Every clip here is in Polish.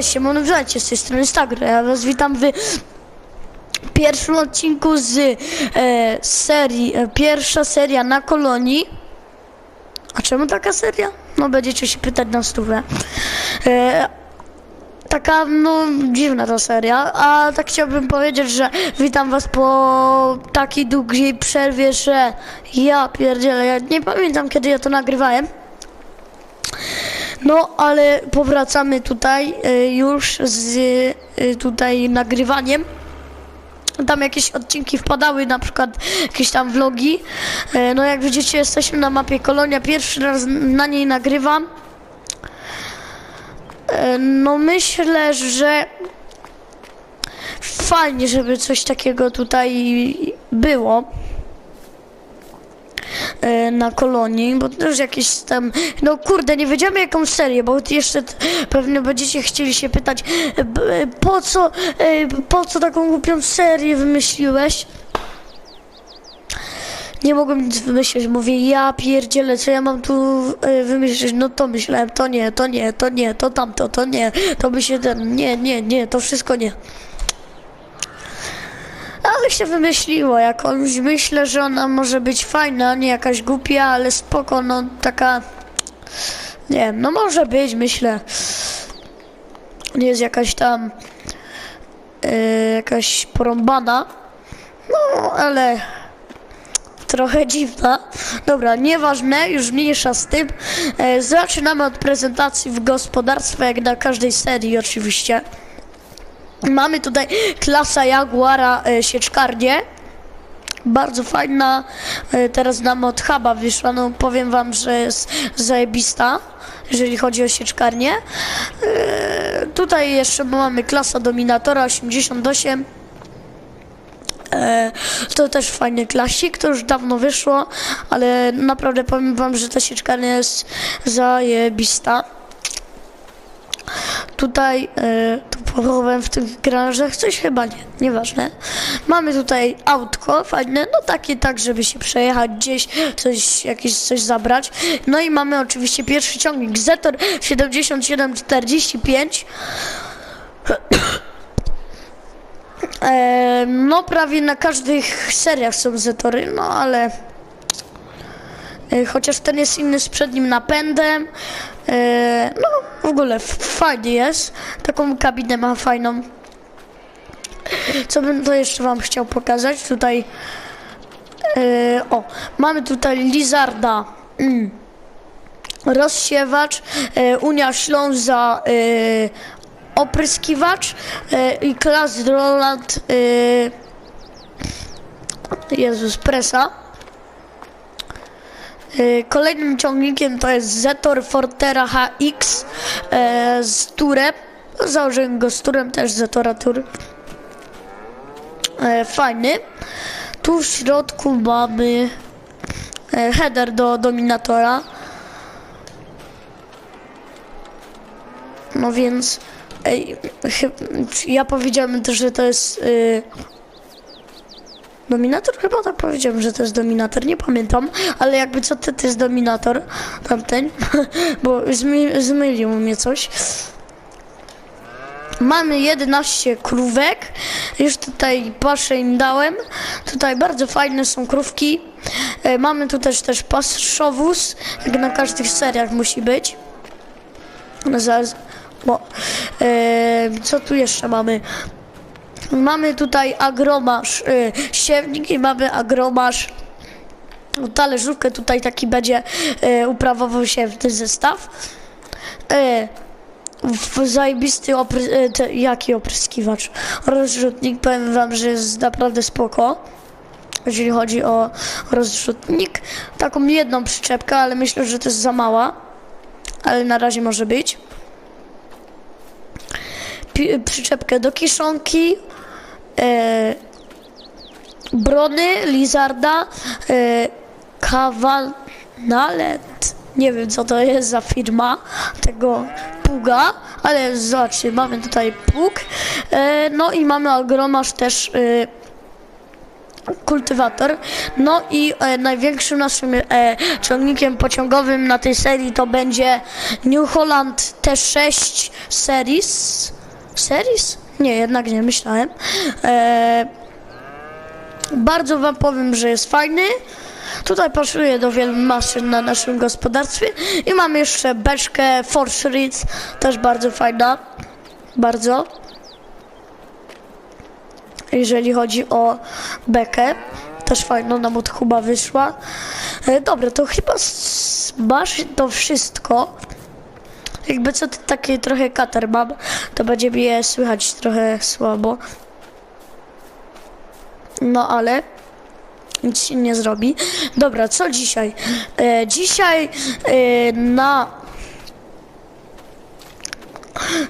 Cześć, Siemon Wrzecie z tej strony Stagro. Ja was witam w pierwszym odcinku z e, serii, e, pierwsza seria na kolonii. A czemu taka seria? No będziecie się pytać na stówę. E, taka, no, dziwna ta seria, a tak chciałbym powiedzieć, że witam was po takiej długiej przerwie, że ja pierdzielę, ja nie pamiętam kiedy ja to nagrywałem. No, ale powracamy tutaj y, już z y, tutaj nagrywaniem. Tam jakieś odcinki wpadały, na przykład jakieś tam vlogi. Y, no jak widzicie, jesteśmy na mapie Kolonia. Pierwszy raz na niej nagrywam. No myślę, że fajnie, żeby coś takiego tutaj było e, na kolonii, bo też jakieś tam, no kurde, nie wiedziałem jaką serię, bo jeszcze pewnie będziecie chcieli się pytać, e, e, po co, e, po co taką głupią serię wymyśliłeś? Nie mogłem nic wymyślić, mówię, ja pierdzielę, co ja mam tu e, wymyślić, no to myślałem, to nie, to nie, to nie, to tamto, to nie, to by się ten, nie, nie, nie, to wszystko nie. Ale się wymyśliło jakąś. Myślę, że ona może być fajna, nie jakaś głupia, ale spoko, no taka. Nie wiem, no może być, myślę. Nie jest jakaś tam. e, jakaś porąbana. No, ale. Trochę dziwna. Dobra, nieważne, już mniejsza z tym. E, zaczynamy od prezentacji w gospodarstwie, jak na każdej serii, oczywiście. Mamy tutaj klasa Jaguara e, sieczkarnię. Bardzo fajna. E, teraz nam od huba wyszła. No powiem wam, że jest zajebista, jeżeli chodzi o sieczkarnię. E, tutaj jeszcze mamy klasa Dominatora 88. E, to też fajny klasik, to już dawno wyszło, ale naprawdę powiem wam, że ta sieczkarnia jest zajebista. Tutaj e, tu pochowałem w tych garażach coś chyba nie, nieważne. Mamy tutaj autko fajne, no takie tak, żeby się przejechać gdzieś, coś, jakieś coś zabrać. No i mamy oczywiście pierwszy ciągnik Zetor 7745. E, no prawie na każdych seriach są Zetory, no ale e, chociaż ten jest inny z przednim napędem. E, no w ogóle f- fajny jest. Taką kabinę ma fajną. Co bym to jeszcze wam chciał pokazać? Tutaj e, o, mamy tutaj Lizarda. Mm. Rozsiewacz, e, Unia Śląza, e, opryskiwacz e, i klas Roland e, Jezus Presa. E, Kolejnym ciągnikiem to jest Zetor Fortera HX e, z turem. Założyłem go z turem, też Zetora Tur. E, fajny. Tu w środku mamy header do Dominatora. No więc ej, ja powiedziałem też, że to jest y, Dominator? Chyba tak powiedziałem, że to jest Dominator, nie pamiętam, ale jakby co to, to jest Dominator, tamten, bo zmy, zmylił mnie coś. Mamy 11 krówek, już tutaj paszę im dałem, tutaj bardzo fajne są krówki. E, mamy tu też, też pastrzowóz, jak na każdych seriach musi być. Zaraz, bo, e, co tu jeszcze mamy? Mamy tutaj agromasz, y, siewnik i mamy agromasz. No, Talerzówkę tutaj taki będzie y, uprawował się w ten zestaw. Y, w zajebisty opry, y, te, jaki opryskiwacz? Rozrzutnik, powiem wam, że jest naprawdę spoko. Jeżeli chodzi o rozrzutnik. Taką jedną przyczepkę, ale myślę, że to jest za mała. Ale na razie może być przyczepkę do kiszonki, e, brony, lizarda, e, kawalnalet. Nie wiem, co to jest za firma tego pługa, ale zobaczcie, mamy tutaj pług. E, no i mamy agromasz też kultywator. No i e, największym naszym e, ciągnikiem pociągowym na tej serii to będzie New Holland T6 Series. Series? Nie, jednak nie myślałem. E, bardzo wam powiem, że jest fajny. Tutaj pasuje do wielu maszyn na naszym gospodarstwie. I mamy jeszcze beczkę Reed, też bardzo fajna. Bardzo jeżeli chodzi o bekę. Też fajno nam od Kuba wyszła. E, dobra, to chyba masz to wszystko. Jakby co, to taki trochę katar mam, to będzie mnie słychać trochę słabo. No ale nic się nie zrobi. Dobra, co dzisiaj? E, dzisiaj e, na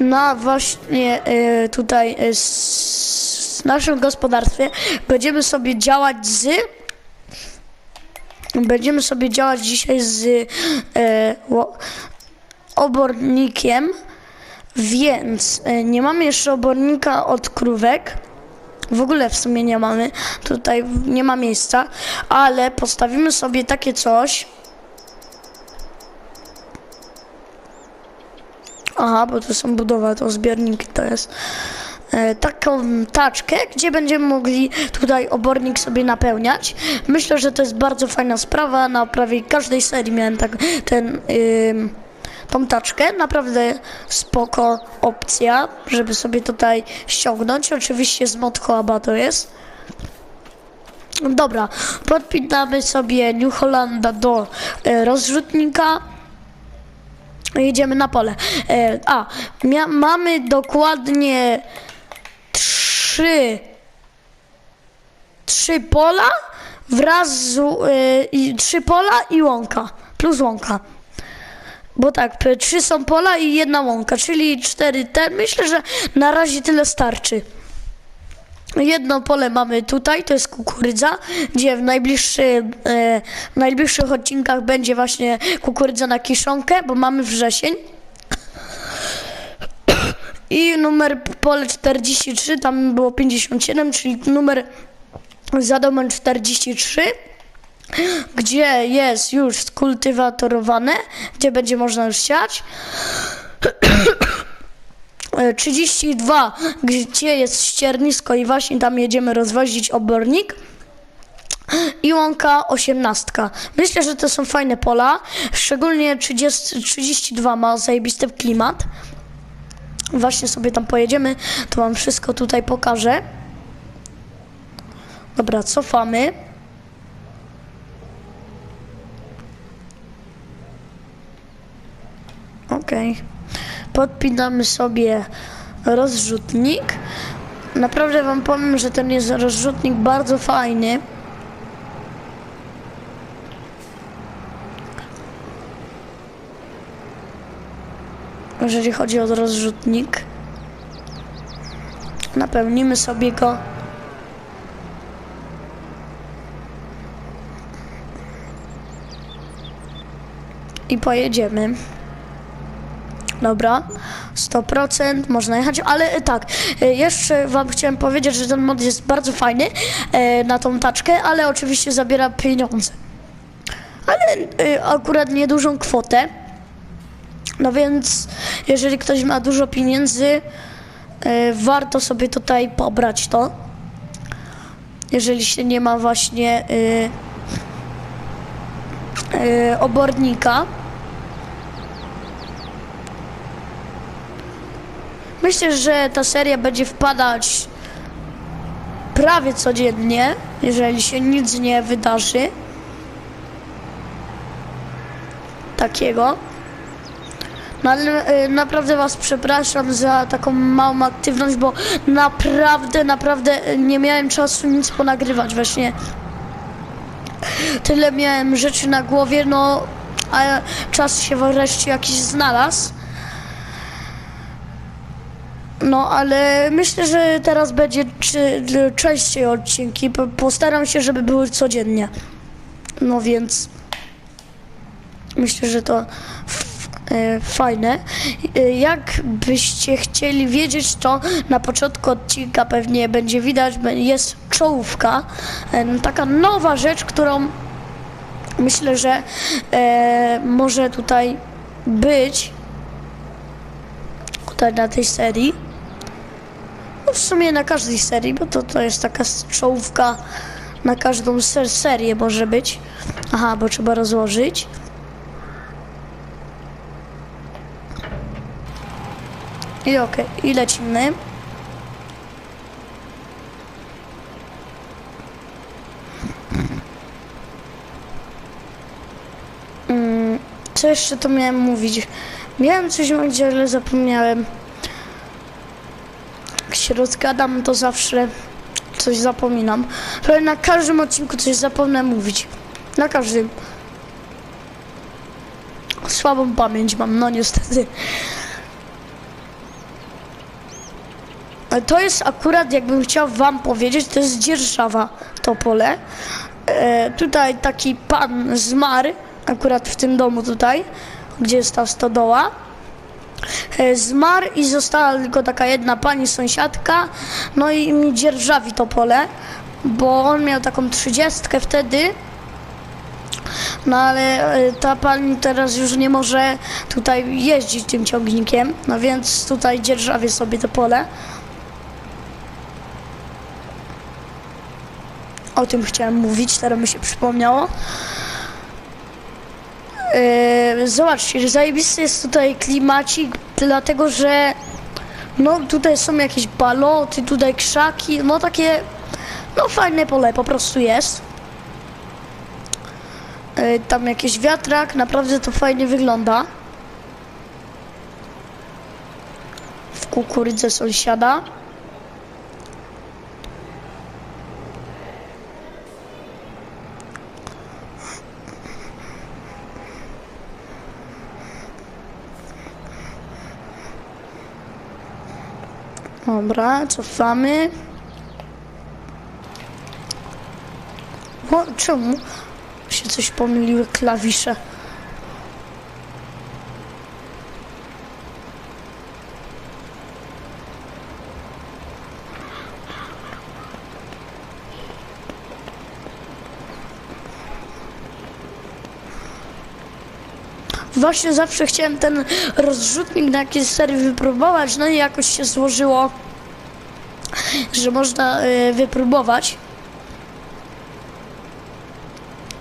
na właśnie e, tutaj e, w naszym gospodarstwie będziemy sobie działać z będziemy sobie działać dzisiaj z e, ło- obornikiem, więc e, nie mamy jeszcze obornika od krówek. W ogóle w sumie nie mamy, tutaj nie ma miejsca, ale postawimy sobie takie coś. Aha, bo to są budowa, to zbiorniki to jest. E, taką taczkę, gdzie będziemy mogli tutaj obornik sobie napełniać. Myślę, że to jest bardzo fajna sprawa. Na prawie każdej serii miałem tak ten, ym, tą taczkę. Naprawdę spoko opcja, żeby sobie tutaj ściągnąć. Oczywiście z mod Coaba to jest. Dobra, podpinamy sobie New Hollanda do e, rozrzutnika. Jedziemy na pole. E, a, mamy dokładnie trzy, trzy pola wraz z, e, i, trzy pola i łąka, plus łąka. Bo tak, trzy są pola i jedna łąka, czyli cztery te. Myślę, że na razie tyle starczy. Jedno pole mamy tutaj, to jest kukurydza, gdzie w, najbliższy, e, w najbliższych odcinkach będzie właśnie kukurydza na kiszonkę, bo mamy wrzesień. I numer pole 43, tam było 57, czyli numer za domem 43, gdzie jest już skultywatorowane, gdzie będzie można już siać. E, 32, gdzie jest ściernisko i właśnie tam jedziemy rozwozić obornik. I łąka 18. Myślę, że to są fajne pola. Szczególnie 30, 32 ma zajebisty klimat. Właśnie sobie tam pojedziemy. To wam wszystko tutaj pokażę. Dobra, cofamy. Okej. Podpinamy sobie rozrzutnik. Naprawdę wam powiem, że ten jest rozrzutnik bardzo fajny. Jeżeli chodzi o rozrzutnik. Napełnimy sobie go. I pojedziemy. Dobra, 100% można jechać, ale e, tak, e, jeszcze wam chciałem powiedzieć, że ten mod jest bardzo fajny e, na tą taczkę, ale oczywiście zabiera pieniądze. Ale akurat niedużą kwotę. No więc, jeżeli ktoś ma dużo pieniędzy, warto sobie tutaj pobrać to. Jeżeli się nie ma właśnie obornika. Myślę, że ta seria będzie wpadać prawie codziennie, jeżeli się nic nie wydarzy. Takiego. No ale y, naprawdę Was przepraszam za taką małą aktywność, bo naprawdę, naprawdę y, nie miałem czasu nic ponagrywać. Właśnie tyle miałem rzeczy na głowie, no a czas się wreszcie jakiś znalazł. No, ale myślę, że teraz będzie czy, częściej odcinki. Po- Postaram się, żeby były codziennie. No więc myślę, że to e, fajne. E, Jakbyście chcieli wiedzieć, to na początku odcinka pewnie będzie widać, jest czołówka. E, Taka nowa rzecz, którą myślę, że e, może tutaj być tutaj na tej serii. W sumie na każdej serii, bo to, to jest taka czołówka na każdą ser serię może być. Aha, bo trzeba rozłożyć. I okej, i lecimy. Mm, Co jeszcze to miałem mówić? Miałem coś mówić, ale zapomniałem. Się rozgadam, to zawsze coś zapominam. Ale na każdym odcinku coś zapomnę mówić. Na każdym. Słabą pamięć mam, no niestety. To jest akurat, jakbym chciał wam powiedzieć, to jest dzierżawa to pole. E, tutaj taki pan zmarł, akurat w tym domu tutaj, gdzie jest ta stodoła. E, zmarł i została tylko taka jedna pani sąsiadka, no i mi dzierżawi to pole, bo on miał taką trzydziestkę wtedy, no ale e, ta pani teraz już nie może tutaj jeździć tym ciągnikiem, no więc tutaj dzierżawię sobie to pole. O tym chciałem mówić, teraz mi się przypomniało. Yy, zobaczcie, zajebisty jest tutaj klimacik, dlatego że no tutaj są jakieś baloty, tutaj krzaki, no takie no fajne pole po prostu jest. Yy, tam jakiś wiatrak, naprawdę to fajnie wygląda. W kukurydze sąsiada. Dobra, cofamy. O, czemu się coś pomyliły klawisze? Właśnie zawsze chciałem ten rozrzutnik na jakiejś serii wypróbować, no i jakoś się złożyło, że można y, wypróbować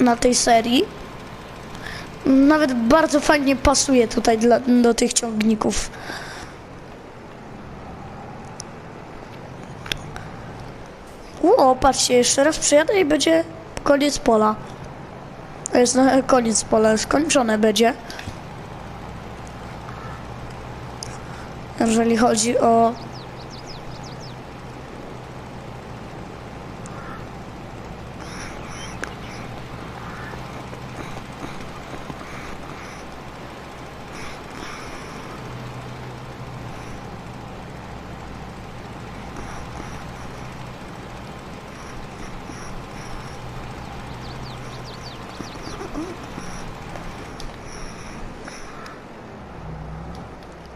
na tej serii. Nawet bardzo fajnie pasuje tutaj dla, do tych ciągników. O, patrzcie, jeszcze raz przyjadę i będzie koniec pola. Jest no, koniec pola, skończone będzie. Jeżeli chodzi o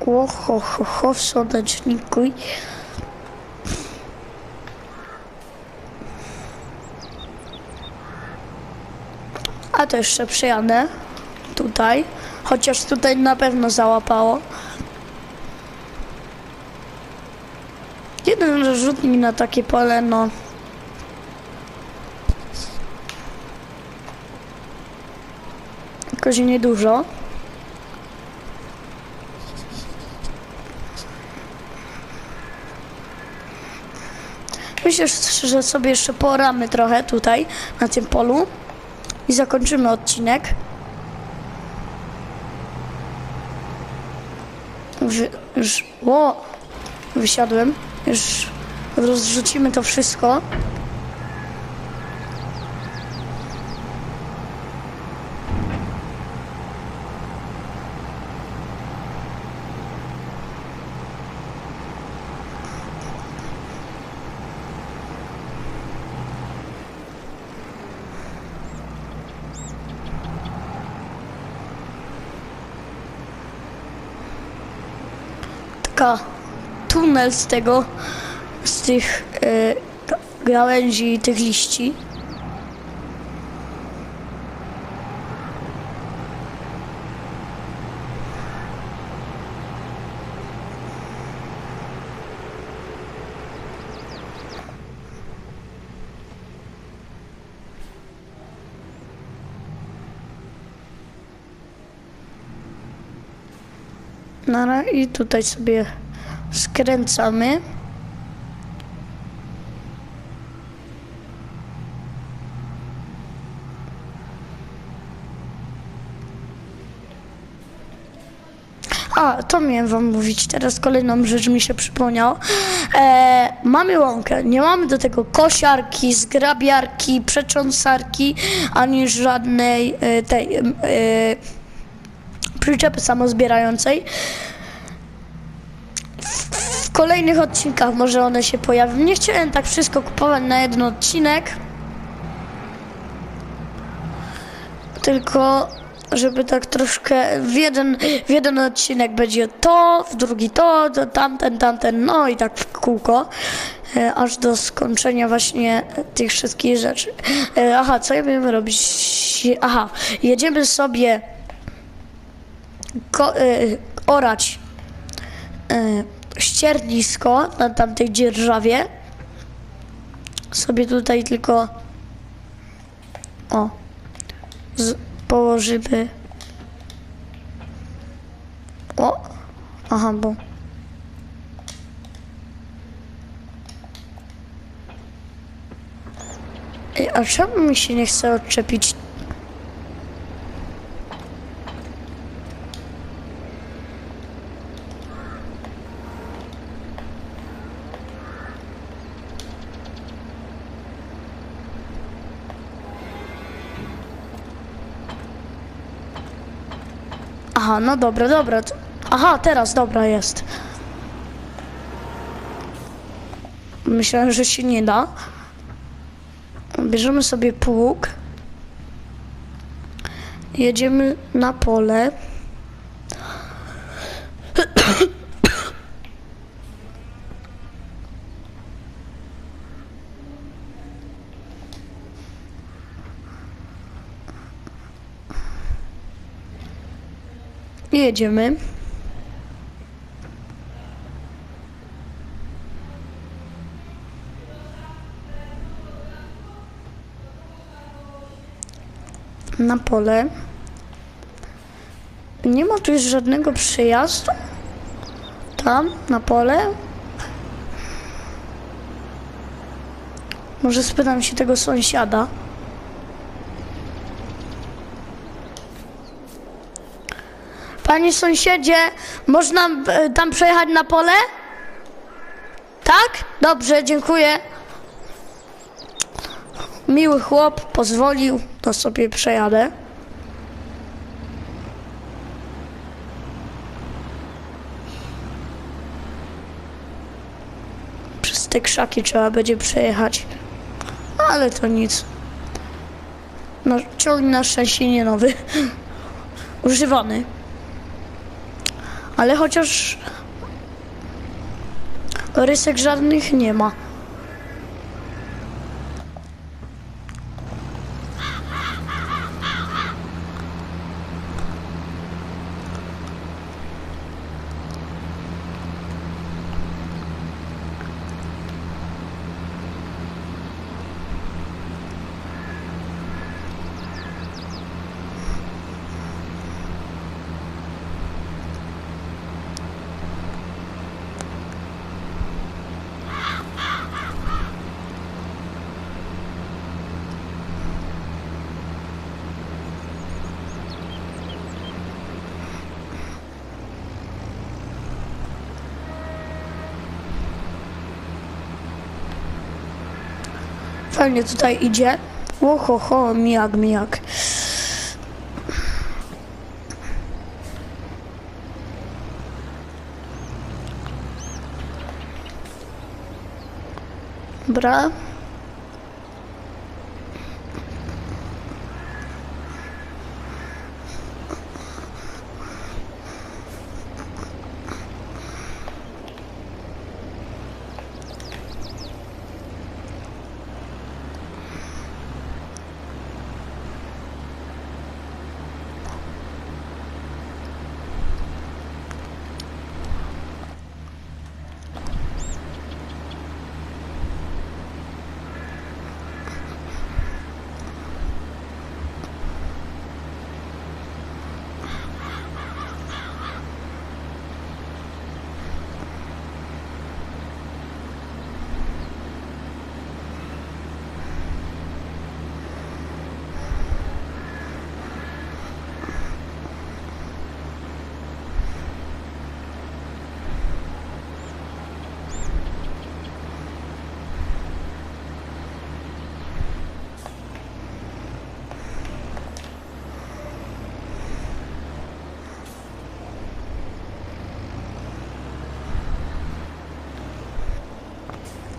O, ho, ho, ho, w słoneczniku. A to jeszcze przyjadę tutaj. Chociaż tutaj na pewno załapało. Jeden rzutnik na takie pole, no. Jakoś niedużo. Myślę, że sobie jeszcze poramy trochę tutaj, na tym polu i zakończymy odcinek. Wy, już, o, wysiadłem. Już rozrzucimy to wszystko. Taka tunel z tego, z tych ga- gałęzi tych liści. I tutaj sobie skręcamy. A, to miałem wam mówić. Teraz kolejną rzecz mi się przypomniał. E, mamy łąkę. Nie mamy do tego kosiarki, zgrabiarki, przecząsarki, ani żadnej e, tej e, przyczepy samozbierającej. Kolejnych odcinkach może one się pojawią. Nie chciałem tak wszystko kupować na jeden odcinek. Tylko żeby tak troszkę w jeden, w jeden odcinek będzie to, w drugi to, to tamten, tamten, no i tak w kółko, e, aż do skończenia właśnie tych wszystkich rzeczy. E, aha, co ja będziemy robić? Aha, jedziemy sobie ko- y, orać y, ściernisko na tamtej dzierżawie. Sobie tutaj tylko o z, położymy o aha, bo a czemu mi się nie chce odczepić Aha, no dobra, dobra. Aha, teraz dobra jest. Myślałem, że się nie da. Bierzemy sobie pług. Jedziemy na pole. Jedziemy. Na pole. Nie ma tu już żadnego przejazdu. Tam, na pole. Może spytam się tego sąsiada. Panie sąsiedzie, można e, tam przejechać na pole? Tak? Dobrze, dziękuję. Miły chłop, pozwolił, to sobie przejadę. Przez te krzaki trzeba będzie przejechać. Ale to nic. No, ciągnik na szczęście nie nowy. Używany. Ale chociaż rysek żadnych nie ma. Fajnie tutaj idzie. Oho, ho, mijak, mijak. Dobra.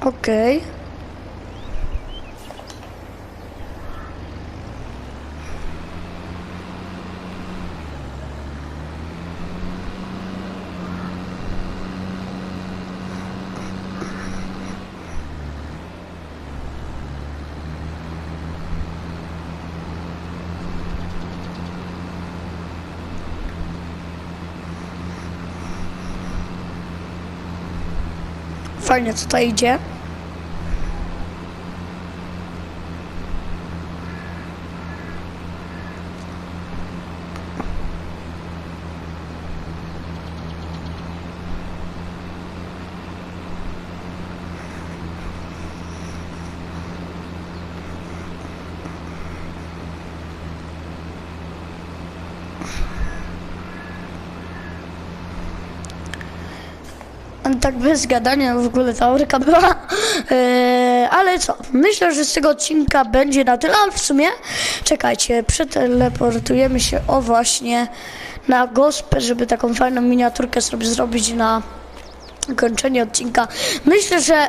Okej. Fajnie tutaj idzie. Tak bez gadania w ogóle ta orka była. Eee, ale co? Myślę, że z tego odcinka będzie na tyle. Ale w sumie, czekajcie, przeteleportujemy się o właśnie na gospę, żeby taką fajną miniaturkę sobie zrobić na kończenie odcinka. Myślę, że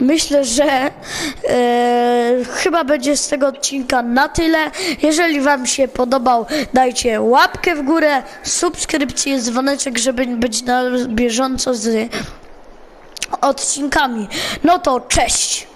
Myślę, że e, chyba będzie z tego odcinka na tyle. Jeżeli Wam się podobał, dajcie łapkę w górę, subskrypcję, dzwoneczek, żeby być na bieżąco z odcinkami. No to cześć!